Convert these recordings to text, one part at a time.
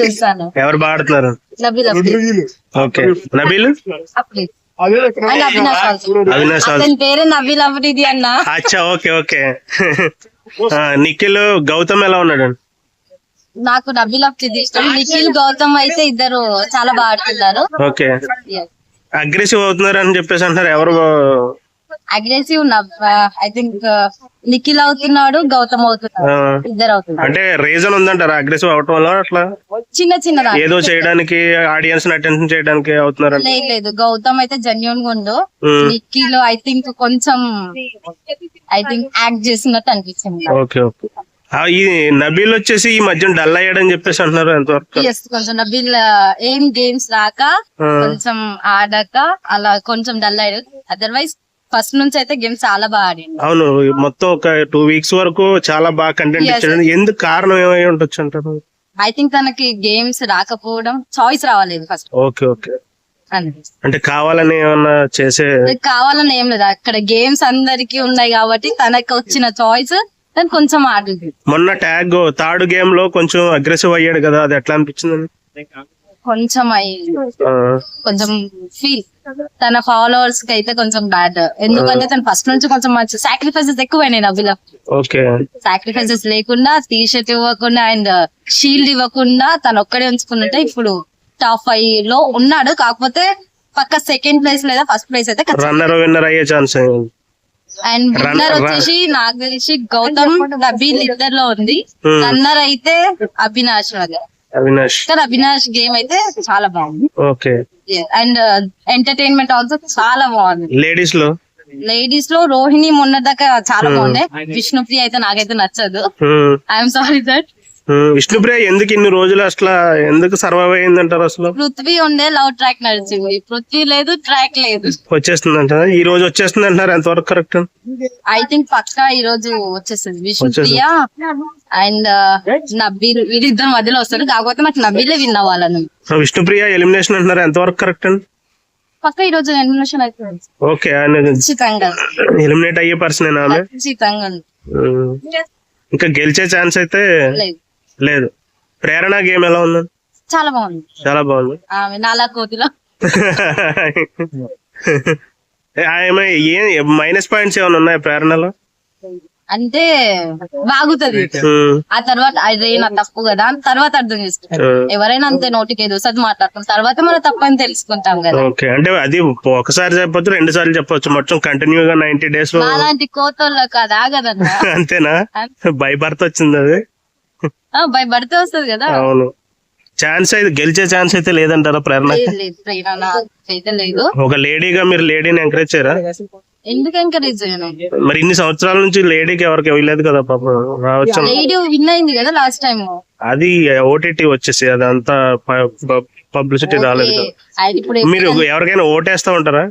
చూస్తాను. ఎవరు ఓకే. నబీల్? అవినాష్ పేరే నబీల్ అఫ్రీది అన్న. అచ్చా ఓకే ఓకే. నిఖిల్ గౌతమ్ ఎలా ఉన్నాడు? నాకు నబీల్ అఫ్రీద్ ఇష్టం. నిఖిల్ గౌతమ్ అయితే ఇద్దరు చాలా బాగా ఆడుతున్నారు. ఓకే. అగ్రెసివ్ అవుతున్నారు అని చెప్పేసి అంటారు ఎవరు అగ్రెసివ్ ఐ థింక్ నిఖిల్ అవుతున్నాడు గౌతమ్ అవుతున్నాడు. ఇద్దరు అవుతున్నారు. అంటే రీజన్ ఉందంటారా? అగ్రెసివ్ అవటం వల్ల అట్లా? చిన్న చిన్న. ఏదో చేయడానికి ఆడియన్స్ అటెన్షన్ చేయడానికి అవుతున్నారు లేదు లేదు. గౌతమ్ అయితే జెన్యున్గా ఉండు. నిఖిల్ ఐ థింక్ కొంచెం ఐ థింక్ యాక్ట్ చేసినట్టు అనిపించింది. Okay okay. ఈ నబీల్ వచ్చేసి ఈ మధ్య డల్ అయ్యాడని చెప్పేసి అంటున్నారు ఎంతవరకు కొంచెం నబిల్ ఏం గేమ్స్ రాక కొంచెం ఆడక అలా కొంచెం డల్ అయ్యాడు. అదర్వైజ్ ఫస్ట్ నుంచి అయితే గేమ్ చాలా బాగా ఆడిండు. అవును మొత్తం ఒక టూ వీక్స్ వరకు చాలా బాగా కంటెంట్ Yes. ఇచ్చాడు. ఎందుకు కారణం ఏమై ఉండొచ్చు అంటారు? ఐ థింక్ తనకి గేమ్స్ రాకపోవడం చాయిస్ రావాలేదు ఫస్ట్ ఓకే ఓకే. అంటే కావాలని ఏమన్నా చేసే కావాలని ఏం లేదు. అక్కడ గేమ్స్ అందరికి ఉన్నాయి కాబట్టి తనకి వచ్చిన చాయిస్ తను కొంచెం ఆడుతుంది. మొన్న ట్యాగ్ థర్డ్ గేమ్లో కొంచెం అగ్రెసివ్ అయ్యాడు కదా అది ఎట్లా అనిపించింది? కొంచెం అయ్యి కొంచెం ఫీల్ తన ఫాలోవర్స్కి అయితే కొంచెం బ్యాడ్ ఎందుకంటే తను ఫస్ట్ నుంచి కొంచెం మంచి సాక్రిఫైసెస్ ఎక్కువైనాయి నవ్వుల. సాక్రిఫైసెస్ లేకుండా టీ షర్ట్ ఇవ్వకుండా అండ్ షీల్డ్ ఇవ్వకుండా తను ఒక్కడే ఉంచుకున్నట్టే ఇప్పుడు టాప్ ఫైవ్లో ఉన్నాడు. కాకపోతే పక్క సెకండ్ ప్లేస్ లేదా ఫస్ట్ ప్లేస్ అయితే రన్నర్ విన్నర్ అయ్యే ఛాన్స్ అండ్ విన్నర్ వచ్చేసి నాకు తెలిసి గౌతమ్ నబీల్ ఇద్దర్లో ఉంది. Hmm. రన్నర్ అయితే అవినాష్ వల్ల అవినాష్. కానీ అవినాష్ గేమ్ అయితే చాలా బాగుంది. ఓకే. అండ్ ఎంటర్టైన్మెంట్ ఆల్సో చాలా బాగుంది. లేడీస్లో? లేడీస్లో రోహిణి మొన్న దాకా చాలా బాగుండే. విష్ణుప్రియ అయితే నాకైతే నచ్చదు. హ్మ్. I'm sorry that. విష్ణుప్రియ ఎందుకు ఇన్ని రోజులు అసలు ఎందుకు సర్వైవ్ అయిందంటారు అసలు? పృథ్వీ ఉండే లవ్ ట్రాక్ నడిచింది. పృథ్వీ లేదు ట్రాక్ లేదు. వచ్చేస్తుంది అంటారా ఈ రోజు వచ్చేస్తుంది అంటున్నారు ఎంతవరకు కరెక్ట్ ఐ థింక్ పక్కా ఈ రోజు వచ్చేస్తుంది. విష్ణుప్రియ అండ్ నబీల్ వీళ్ళిద్దరు మధ్యలో వస్తారు. కాకపోతే నాకు నబీలే విన్ అవ్వాలని విష్ణుప్రియ ఎలిమినేషన్ అంటున్నారు. ఎంతవరకు కరెక్ట్ అండి పక్క ఈ రోజు ఎలిమినేషన్ అవుతుంది ఓకే ఖచ్చితంగా. ఎలిమినేట్ అయ్యే పర్సన్ ఖచ్చితంగా. ఇంకా గెలిచే ఛాన్స్ అయితే లేదు. లేదు. ప్రేరణ గేమ్ ఎలా ఉంది? చాలా బాగుంది. చాలా బాగుంది. ఆమె నాలా కోతిలో. ఆమె ఏ మైనస్ పాయింట్స్ ఏమైనా ఉన్నాయా ప్రేరణలో? అంటే బాగుతుంది. ఆ తర్వాత అదే నా తప్పు కదా అని తర్వాత అర్థం చేసుకుంటాం. హ్మ్. ఎవరైనా అంతే నోటికి ఏదో సది మాట్లాడతాం తర్వాత మన తప్పు అని తెలుసుకుంటాం కదా. ఓకే. అంటే అది ఒకసారి చెప్పొచ్చు రెండు సార్లు చెప్పొచ్చు. మొత్తం కంటిన్యూ గా నైన్టీ డేస్లో నాలాంటి కోతోళ్ళకి అది ఆగదన్న. అంతేనా? బై బర్త్ వచ్చింది అది. భయపడితే వస్తుంది కదా. అవును. ఛాన్స్ అయితే గెలిచే ఛాన్స్ అయితే లేదంటారా ప్రేరణ? లేదు ప్రేరణ ఒక లేడీగా మీరు లేడీని ఎంకరేజ్ చేయరా? ఎందుకు ఎంకరేజ్ చేయను? మరి ఇన్ని సంవత్సరాల నుంచి లేడీకి ఎవరికి ఇవ్వలేదు కదా పాపం రావచ్చు. లేడీ విన్ అయింది కదా లాస్ట్ టైం అది ఓటీటీ వచ్చేసి అదంతా పబ్లిసిటీ రాలేదు మీరు ఎవరికైనా ఓటేస్తా ఉంటారా?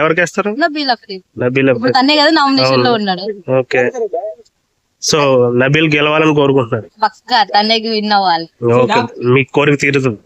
ఎవరికేస్తారు? నబీల్ అఫ్రీద్ నబీల్ తనే కదా నామినేషన్లో ఉన్నాడు. ఓకే. సో నబీల్ గెలవాలని కోరుకుంటున్నారు పక్కా తనే విన్ అవ్వాలి. ఓకే. మీ కోరిక తీరుతుంది.